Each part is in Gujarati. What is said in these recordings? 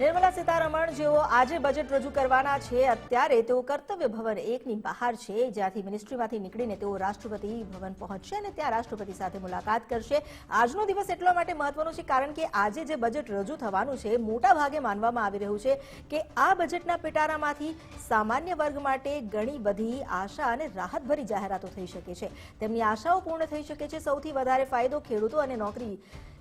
નિર્મલા સીતારમણ જેઓ આજે બજેટ રજૂ કરવાના છે, અત્યારે તેઓ કર્તવ્ય ભવન એકની બહાર છે. જ્યાંથી મિનિસ્ટ્રીમાંથી નીકળીને તેઓ રાષ્ટ્રપતિ ભવન પહોંચશે અને ત્યાં રાષ્ટ્રપતિ સાથે મુલાકાત કરશે. આજનો દિવસ એટલા માટે મહત્વનો છે, કારણ કે આજે જે બજેટ રજૂ થવાનું છે, મોટા ભાગે માનવામાં આવી રહ્યું છે કે આ બજેટના પેટારામાંથી સામાન્ય વર્ગ માટે ઘણી બધી આશા અને રાહતભરી જાહેરાતો થઈ શકે છે. તેમની આશાઓ પૂર્ણ થઈ શકે છે. સૌથી વધારે ફાયદો ખેડૂતો અને નોકરી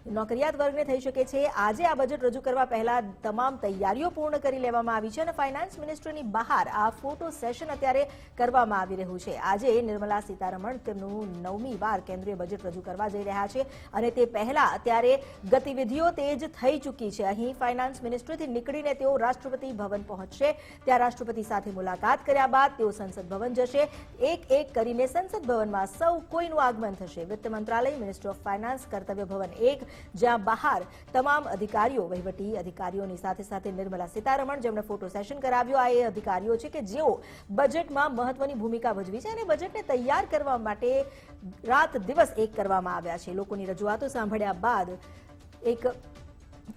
નોકરિયાત વર્ગને થઈ શકે છે. આજે આ બજેટ રજૂ કરવા પહેલા તમામ તૈયારીઓ પૂર્ણ કરી લેવામાં આવી છે અને ફાઇનાન્સ મિનિસ્ટ્રીની બહાર આ ફોટો સેશન અત્યારે કરવામાં આવી રહ્યું છે. આજે નિર્મલા સીતારમણ તેમનું નવમી વાર કેન્દ્રીય બજેટ રજૂ કરવા જઈ રહ્યા છે અને તે પહેલા અત્યારે ગતિવિધિઓ તેજ થઈ ચૂકી છે. અહીં ફાઇનાન્સ મિનિસ્ટ્રીથી નીકળીને તેઓ રાષ્ટ્રપતિ ભવન પહોંચશે. ત્યાં રાષ્ટ્રપતિ સાથે મુલાકાત કર્યા બાદ તેઓ સંસદ ભવન જશે. એક એક કરીને સંસદ ભવનમાં સૌ કોઈનું આગમન થશે. વિત્ત મંત્રાલય મિનિસ્ટ્રી ઓફ ફાઇનાન્સ કર્તવ્ય ભવન એક જ્યાં બહાર તમામ અધિકારીઓ, વહીવટી અધિકારીઓની સાથે સાથે નિર્મલા સીતારમણ, જેમણે ફોટો સેશન કરાવ્યો, આ એ અધિકારીઓ છે કે જેઓ બજેટમાં મહત્વની ભૂમિકા ભજવી છે અને બજેટને તૈયાર કરવા માટે રાત દિવસ એક કરવામાં આવ્યા છે. લોકોની રજૂઆતો સાંભળ્યા બાદ એક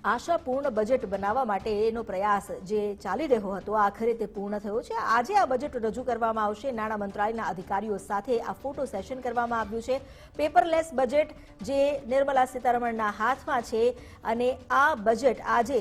આશાપૂર્ણ બજેટ બનાવવા માટે એનો પ્રયાસ જે ચાલી રહ્યો હતો, આખરે તે પૂર્ણ થયો છે. આજે આ બજેટ રજૂ કરવામાં આવશે. નાણાં મંત્રાલયના અધિકારીઓ સાથે આ ફોટો સેશન કરવામાં આવ્યું છે. પેપરલેસ બજેટ જે નિર્મલા સીતારમણના હાથમાં છે અને આ બજેટ આજે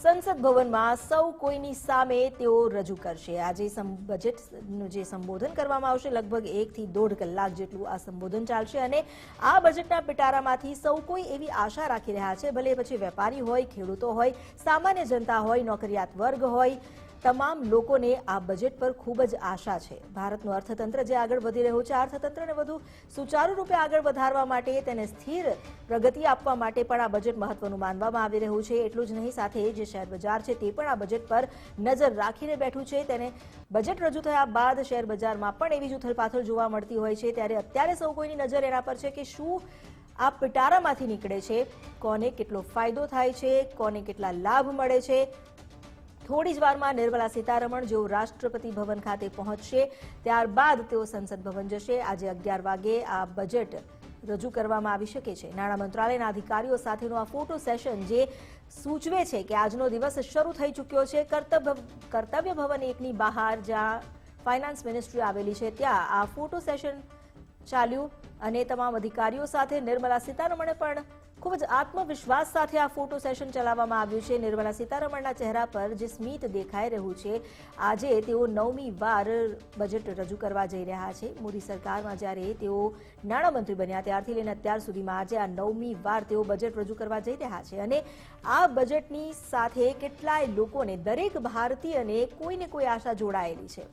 સંસદ ભવનમાં સૌ કોઈની સામે તેઓ રજૂ કરશે. આજે બજેટનું જે સંબોધન કરવામાં આવશે, લગભગ એકથી દોઢ કલાક જેટલું આ સંબોધન ચાલશે અને આ બજેટના પિટારામાંથી સૌ કોઈ એવી આશા રાખી રહ્યા છે. ભલે પછી વેપારી હોય, ખેડૂતો હોય, સામાન્ય જનતા હોય, નોકરિયાત વર્ગ હોય તમામ લોકોને આ બજેટ પર ખૂબ જ આશા છે. ભારતનું અર્થતંત્ર જે આગળ વધી રહ્યું છે અર્થતંત્રને વધુ સુચારુ રૂપે આગળ વધારવા માટે, તેને સ્થિર પ્રગતિ આપવા માટે પણ આ બજેટ મહત્વનું માનવામાં આવી રહ્યું છે. એટલું જ નહીં, સાથે જે શેર બજાર છે તે પણ આ બજેટ પર નજર રાખીને બેઠું છે. તેને બજેટ રજૂ થયા બાદ શેર બજારમાં પણ એવી જ જોવા મળતી હોય છે. ત્યારે અત્યારે સૌ કોઈની નજર એના પર છે કે શું આ પિટારામાંથી નીકળે છે, કોને કેટલો ફાયદો થાય છે, કોને કેટલા લાભ મળે છે થોડી જ વારમાં નિર્મલા સીતારમણ જેઓ રાષ્ટ્રપતિ ભવન ખાતે પહોંચશે, ત્યારબાદ તેઓ સંસદ ભવન જશે. આજે અગિયાર વાગે આ બજેટ રજૂ કરવામાં આવી શકે છે. નાણાં મંત્રાલયના અધિકારીઓ સાથેનો આ ફોટો સેશન જે સૂચવે છે કે આજનો દિવસ શરૂ થઈ ચૂક્યો છે. કર્તવ્ય ભવન એકની બહાર જ્યાં ફાઇનાન્સ મિનિસ્ટ્રી આવેલી છે, ત્યાં આ ફોટો સેશન ચાલ્યું અને તમામ અધિકારીઓ સાથે નિર્મલા સીતારમણે પણ ખૂબ જ આત્મવિશ્વાસ સાથે આ ફોટો સેશન ચલાવવામાં આવ્યું છે. નિર્મલા સીતારમણના ચહેરા પર જે સ્મિત દેખાઈ રહ્યું છે, આજે તેઓ નવમી વાર બજેટ રજૂ કરવા જઈ રહ્યા છે. મોદી સરકારમાં જ્યારે તેઓ નાણામંત્રી બન્યા ત્યારથી લઈને અત્યાર સુધીમાં આજે આ નવમી વાર તેઓ બજેટ રજૂ કરવા જઈ રહ્યા છે અને આ બજેટની સાથે કેટલાય લોકોને દરેક ભારતીયને કોઈને કોઈ આશા જોડાયેલી છે.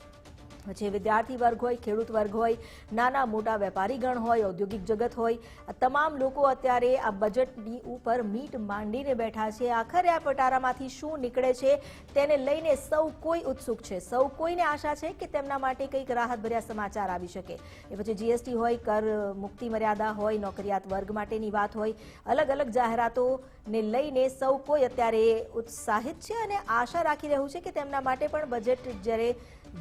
પછી વિદ્યાર્થી વર્ગ હોય, ખેડૂત વર્ગ હોય, નાના મોટા વેપારીગણ હોય, ઔદ્યોગિક જગત હોય, આ તમામ લોકો અત્યારે આ બજેટની ઉપર મીટ માંડીને બેઠા છે. આખરે આ પટારામાંથી શું નીકળે છે તેને લઈને સૌ કોઈ ઉત્સુક છે. સૌ કોઈને આશા છે કે તેમના માટે કંઈક રાહતભર્યા સમાચાર આવી શકે. એ પછી જીએસટી હોય, કર મુક્તિ મર્યાદા હોય, નોકરિયાત વર્ગ માટેની વાત હોય, અલગ અલગ જાહેરાતોને લઈને સૌ કોઈ અત્યારે ઉત્સાહિત છે અને આશા રાખી રહ્યું છે કે તેમના માટે પણ બજેટ જ્યારે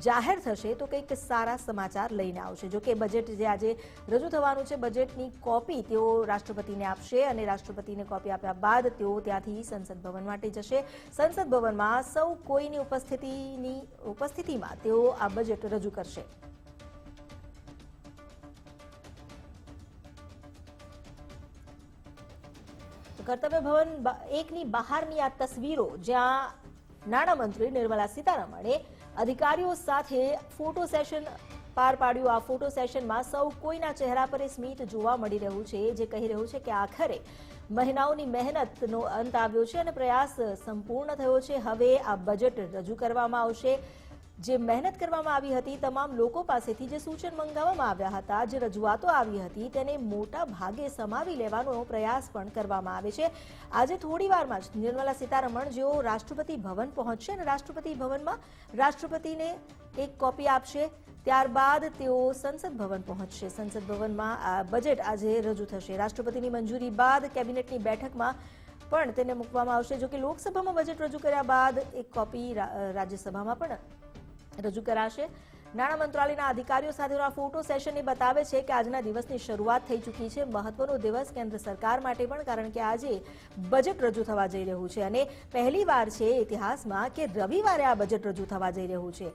જાહેર થશે તો કંઈક સારા સમાચાર લઈને આવશે. જો કે બજેટ જે આજે રજૂ થવાનું છે બજેટની કોપી તેઓ રાષ્ટ્રપતિને આપશે અને રાષ્ટ્રપતિને કોપી આપ્યા બાદ તેઓ ત્યાંથી સંસદ ભવન માટે જશે. સંસદ ભવનમાં સૌ કોઈની ઉપસ્થિતિની, ઉપસ્થિતિમાં તેઓ આ બજેટ રજૂ કરશે. કર્તવ્ય ભવન એકની બહારની આ તસવીરો જ્યાં નાણામંત્રી નિર્મલા સીતારમણે અધિકારીઓ સાથે ફોટો સેશન પાર પાડ્યું. આ ફોટો સેશનમાં સૌ કોઈના ચહેરા પર એ સ્મિત જોવા મળી રહ્યું છે. જે કહી રહ્યું છે કે આખરે મહિનાઓની મહેનતનો અંત આવ્યો છે અને પ્રયાસ સંપૂર્ણ થયો છે. હવે આ બજેટ રજૂ કરવામાં આવશે. જે મહેનત કરવામાં આવી હતી, તમામ લોકો પાસેથી જે સૂચન મંગાવવામાં આવ્યા હતા, જે રજૂઆતો આવી હતી, તેને મોટા ભાગે સમાવી લેવાનો પ્રયાસ પણ કરવામાં આવે છે. આજે થોડી વારમાં જ નિર્મલા સીતારમણ જેઓ રાષ્ટ્રપતિ ભવન પહોંચશે અને રાષ્ટ્રપતિ ભવનમાં રાષ્ટ્રપતિને એક કોપી આપશે, ત્યારબાદ તેઓ સંસદ ભવન પહોંચશે. સંસદ ભવનમાં આ બજેટ આજે રજૂ થશે. રાષ્ટ્રપતિની મંજૂરી બાદ કેબિનેટની બેઠકમાં પણ તેને મૂકવામાં આવશે. જો કે લોકસભામાં બજેટ રજૂ કર્યા બાદ એક કોપી રાજ્યસભામાં પણ રજૂ કરાશે. નાણાં મંત્રાલયના અધિકારીઓ સાથેના ફોટો સેશન એ બતાવે છે કે આજના દિવસની શરૂઆત થઈ ચૂકી છે. મહત્વનો દિવસ કેન્દ્ર સરકાર માટે પણ, કારણ કે આજે બજેટ રજૂ થવા જઈ રહ્યું છે. અને પહેલીવાર છે ઇતિહાસમાં કે રવિવારે આ બજેટ રજૂ થવા જઈ રહ્યું છે.